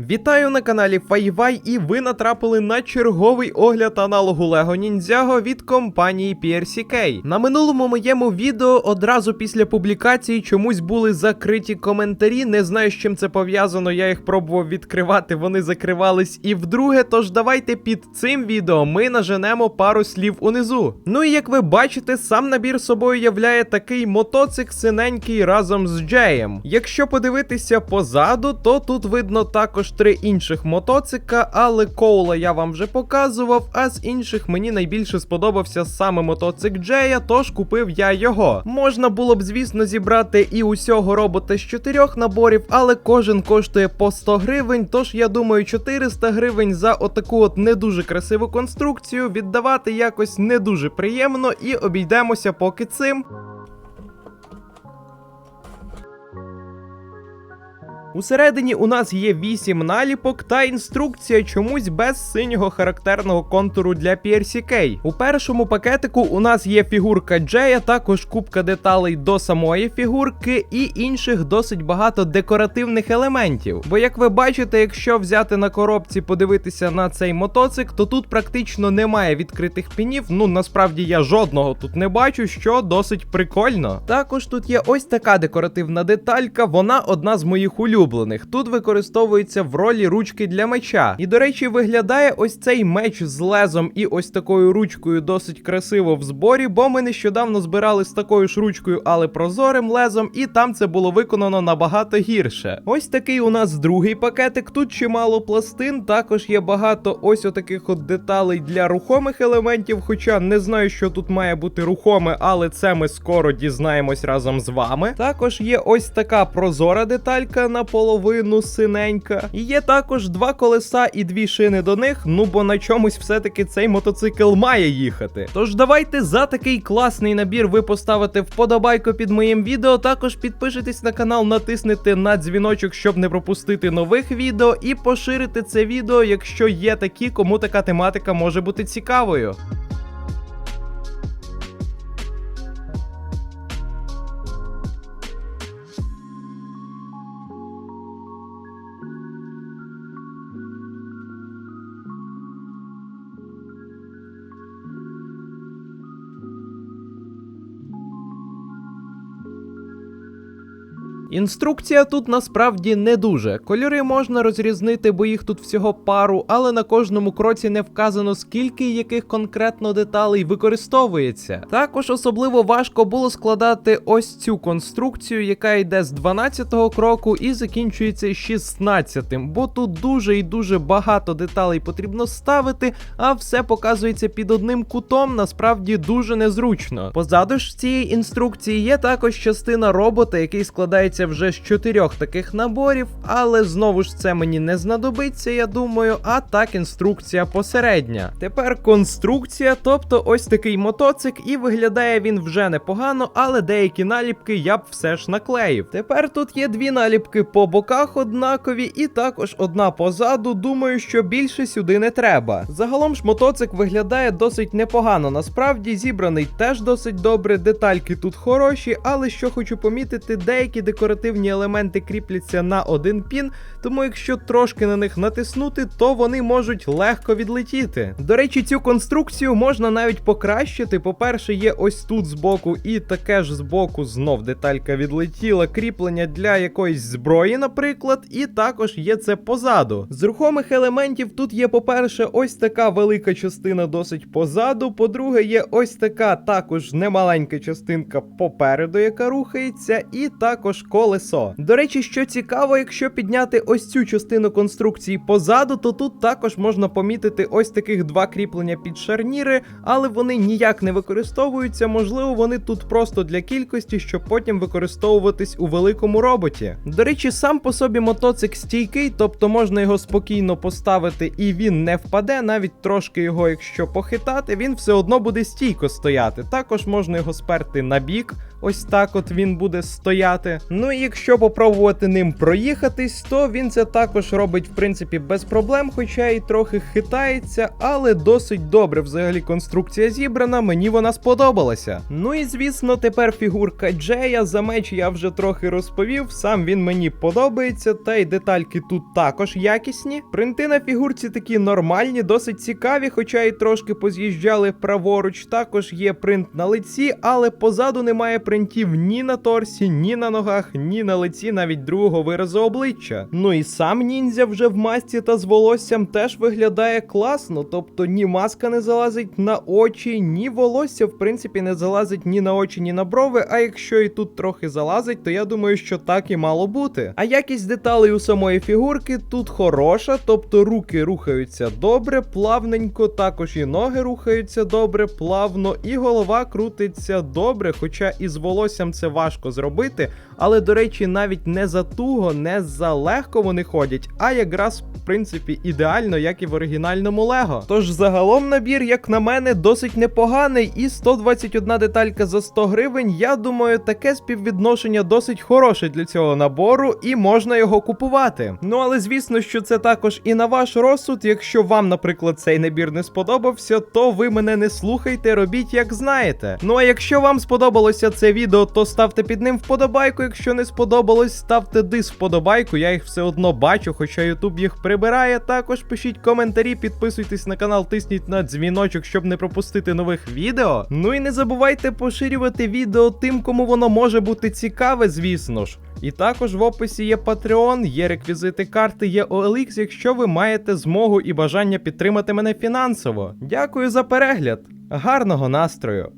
Вітаю на каналі Файвай, і ви натрапили на черговий огляд аналогу Lego Ninjago від компанії PRCK. На минулому моєму відео одразу після публікації чомусь були закриті коментарі. Не знаю, з чим це пов'язано. Я їх пробував відкривати, вони закривались і вдруге. Тож давайте під цим відео ми наженемо пару слів унизу. Ну і як ви бачите, сам набір собою являє такий мотоцик синенький разом з Джеєм. Якщо подивитися позаду, то тут видно також три інших мотоцика, але Коула я вам вже показував, а з інших мені найбільше сподобався саме мотоцик Джея, тож купив я його. Можна було б, звісно, зібрати і усього робота з чотирьох наборів, але кожен коштує по 100 гривень, тож я думаю, 400 гривень за отаку от не дуже красиву конструкцію віддавати якось не дуже приємно і обійдемося поки цим. Усередині у нас є 8 наліпок та інструкція чомусь без синього характерного контуру для PRCK. У першому пакетику у нас є фігурка Джея, також кубка деталей до самої фігурки і інших досить багато декоративних елементів. Бо, як ви бачите, якщо взяти на коробці подивитися на цей мотоцик, то тут практично немає відкритих пінів. Ну насправді я жодного тут не бачу, що досить прикольно. Також тут є ось така декоративна деталька, вона одна з моїх улюблених. Тут використовується в ролі ручки для меча. І, до речі, виглядає ось цей меч з лезом і ось такою ручкою досить красиво в зборі, бо ми нещодавно збирали з такою ж ручкою, але прозорим лезом, і там це було виконано набагато гірше. Ось такий у нас другий пакетик. Тут чимало пластин. Також є багато ось отаких от деталей для рухомих елементів. Хоча не знаю, що тут має бути рухоме, але це ми скоро дізнаємось разом з вами. Також є ось така прозора деталька наполовину синенька. І є також два колеса і дві шини до них. Ну бо на чомусь все-таки цей мотоцикл має їхати. Тож давайте за такий класний набір ви поставите вподобайку під моїм відео. Також підпишитесь на канал, натиснете на дзвіночок, щоб не пропустити нових відео, і поширити це відео, якщо є такі, кому така тематика може бути цікавою. Інструкція тут насправді не дуже. Кольори можна розрізнити, бо їх тут всього пару, але на кожному кроці не вказано, скільки яких конкретно деталей використовується. Також особливо важко було складати ось цю конструкцію, яка йде з 12-го кроку і закінчується 16-тим, бо тут дуже і дуже багато деталей потрібно ставити, а все показується під одним кутом, насправді дуже незручно. Позаду ж цієї інструкції є також частина робота, який складається вже з чотирьох таких наборів, але знову ж це мені не знадобиться, я думаю. А так інструкція посередня. Тепер конструкція, тобто ось такий мотоцик, і виглядає він вже непогано, але деякі наліпки я б все ж наклеїв. Тепер тут є дві наліпки по боках однакові, і також одна позаду. Думаю, що більше сюди не треба. Загалом ж мотоцик виглядає досить непогано. Насправді зібраний теж досить добре. Детальки тут хороші, але що хочу помітити, деякі декоративні елементи кріпляться на один пін, тому якщо трошки на них натиснути, то вони можуть легко відлетіти. До речі, цю конструкцію можна навіть покращити. По-перше, є ось тут збоку, і таке ж збоку знов деталька відлетіла, кріплення для якоїсь зброї, наприклад, і також є це позаду. З рухомих елементів тут є, по-перше, ось така велика частина досить позаду. По-друге, є ось така також немаленька частинка попереду, яка рухається, і також колесо. До речі, що цікаво, якщо підняти ось цю частину конструкції позаду, то тут також можна помітити ось таких два кріплення під шарніри, але вони ніяк не використовуються. Можливо, вони тут просто для кількості, щоб потім використовуватись у великому роботі. До речі, сам по собі мотоцик стійкий, тобто можна його спокійно поставити і він не впаде, навіть трошки його, якщо похитати, він все одно буде стійко стояти. Також можна його сперти на бік. Ось так от він буде стояти. Ну і якщо попробувати ним проїхатись, то він це також робить в принципі без проблем, хоча і трохи хитається, але досить добре взагалі конструкція зібрана, мені вона сподобалася. Ну і звісно, тепер фігурка Джея. За меч я вже трохи розповів. Сам він мені подобається, та й детальки тут також якісні. Принти на фігурці такі нормальні, досить цікаві, хоча і трошки поз'їжджали праворуч. Також є принт на лиці, але позаду немає принтів ні на торсі, ні на ногах, ні на лиці, навіть другого виразу обличчя. Ну і сам ніндзя вже в масці та з волоссям теж виглядає класно, тобто ні маска не залазить на очі, ні волосся, в принципі, не залазить ні на очі, ні на брови. А якщо і тут трохи залазить, то я думаю, що так і мало бути. А якість деталей у самої фігурки тут хороша, тобто руки рухаються добре, плавненько, також і ноги рухаються добре, плавно, і голова крутиться добре, хоча із волоссям це важко зробити. Але, до речі, навіть не за туго, не за легко вони ходять, а якраз в принципі ідеально, як і в оригінальному Лего. Тож загалом набір, як на мене, досить непоганий, і 121 деталька за 100 гривень. Я думаю, таке співвідношення досить хороше для цього набору, і можна його купувати. Ну але звісно, що це також і на ваш розсуд. Якщо вам, наприклад, цей набір не сподобався, то ви мене не слухайте, робіть як знаєте. Ну а якщо вам сподобалося це відео, то ставте під ним вподобайку. Якщо не сподобалось, ставте дис вподобайку. Я їх все одно бачу, хоча Ютуб їх прибирає. Також пишіть коментарі, підписуйтесь на канал, тисніть на дзвіночок, щоб не пропустити нових відео. Ну і не забувайте поширювати відео тим, кому воно може бути цікаве, звісно ж. І також в описі є Patreon, є реквізити карти, є OLX, якщо ви маєте змогу і бажання підтримати мене фінансово. Дякую за перегляд. Гарного настрою!